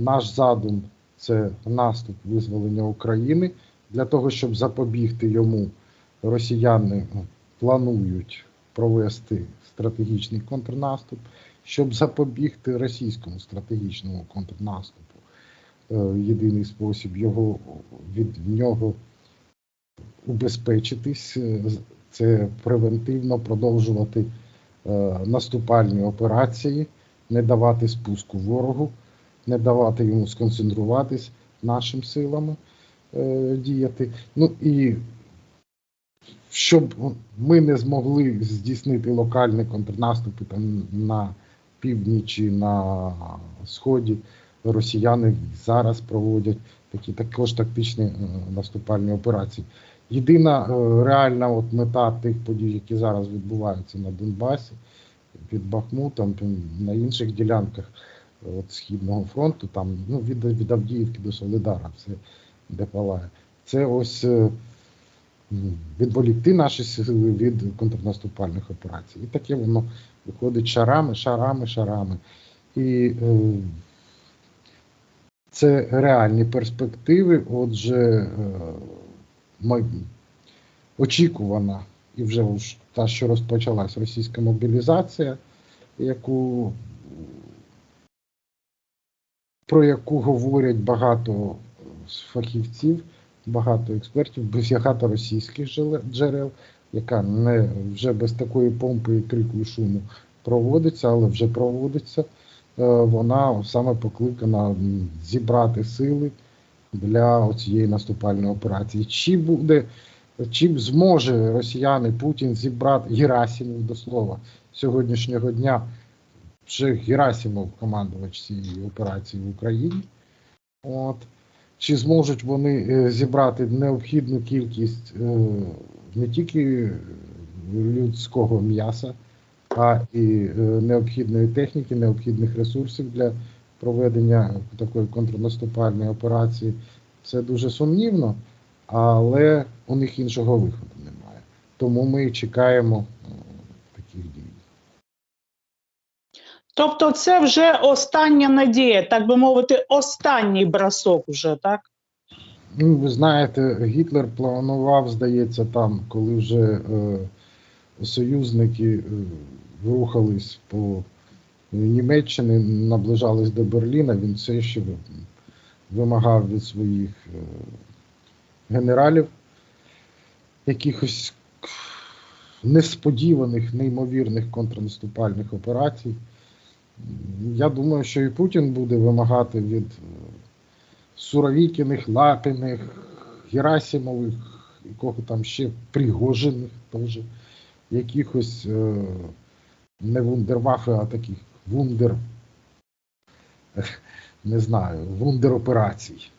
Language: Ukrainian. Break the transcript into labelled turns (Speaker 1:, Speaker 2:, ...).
Speaker 1: наш задум це наступ визволення України. Для того, щоб запобігти йому, росіяни ну, планують провести стратегічний контрнаступ, щоб запобігти російському стратегічному контрнаступу. Е, Єдиний спосіб його від нього убезпечитись е, це превентивно продовжувати е, наступальні операції, не давати спуску ворогу, не давати йому сконцентруватись нашим силами е, діяти. Ну і щоб ми не змогли здійснити локальні контрнаступи там на півдні чи на сході, росіяни зараз проводять такі також тактичні е, наступальні операції. Єдина е, реальна от мета тих подій, які зараз відбуваються на Донбасі, під Бахмутом, на інших ділянках от, Східного фронту, там ну, від, від Авдіївки до Солидара, все де палає. Це ось е, відволікти наші сили від контрнаступальних операцій. І таке воно виходить шарами, шарами, шарами. І е, це реальні перспективи. Отже, е, очікувана і вже та, що розпочалась російська мобілізація, яку, про яку говорять багато фахівців, багато експертів, багато російських джерел- яка не вже без такої помпи і крику і шуму проводиться, але вже проводиться. Е, Вона саме покликана зібрати сили для цієї наступальної операції. Чи буде, чи зможе росіяни Путін зібрати Герасимов до слова сьогоднішнього дня? Вже Герасимов командувач цієї операції в Україні. От. Чи зможуть вони е, зібрати необхідну кількість е, не тільки людського м'яса, а і е, необхідної техніки, необхідних ресурсів для проведення такої контрнаступальної операції? Це дуже сумнівно, але у них іншого виходу немає. Тому ми чекаємо е, таких дій.
Speaker 2: Тобто, це вже остання надія, так би мовити, останній бросок вже, так?
Speaker 1: Ну, ви знаєте, Гітлер планував, здається, там, коли вже е, союзники е, рухались по Німеччині, наближались до Берліна, він все ще вимагав від своїх е, генералів якихось несподіваних, неймовірних контрнаступальних операцій. Я думаю, що і Путін буде вимагати від е, Суровікіних, Лапіних, Герасимових, кого там ще Пригожиних теж, якихось е, не вундервафи, а таких вундер, не знаю, вундер операцій.